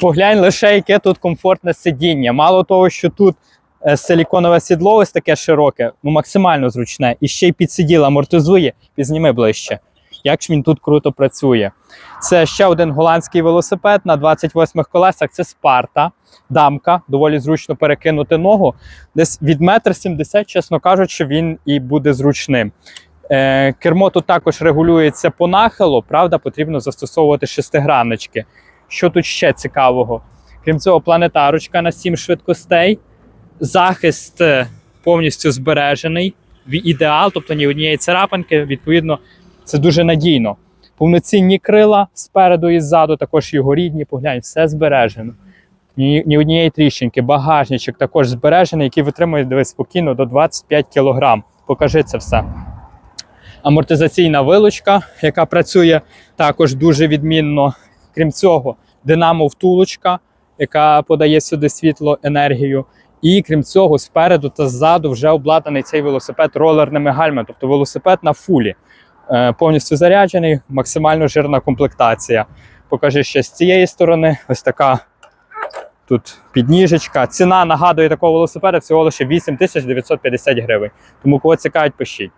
Поглянь лише, яке тут комфортне сидіння. Мало того, що тут е, силіконове сідло ось таке широке, ну максимально зручне. І ще й підсиділ амортизує, підзніми ближче. Як ж він тут круто працює. Це ще один голландський велосипед на 28 колесах. Це Спарта, дамка. Доволі зручно перекинути ногу. Десь від метр сімдесят, чесно кажучи, він і буде зручним. Е, кермо тут також регулюється по нахилу, правда, потрібно застосовувати шестиграннички. Що тут ще цікавого? Крім цього, планетарочка на 7 швидкостей, захист е, повністю збережений, ідеал, тобто ні однієї царапинки, відповідно, це дуже надійно. Повноцінні крила спереду і ззаду, також його рідні, поглянь, все збережено. Ні, ні однієї тріщинки, багажничок також збережений, який витримує дивись, спокійно до 25 кг. Покажи це все. Амортизаційна вилучка, яка працює також дуже відмінно. Крім цього, динамо втулочка, яка подає сюди світло, енергію. І крім цього, спереду та ззаду вже обладнаний цей велосипед ролерними гальмами, тобто велосипед на фулі. Е, повністю заряджений, максимально жирна комплектація. Покажи ще з цієї сторони. Ось така тут підніжечка. Ціна нагадує такого велосипеда всього лише 8950 гривень. Тому кого цікавить, пишіть.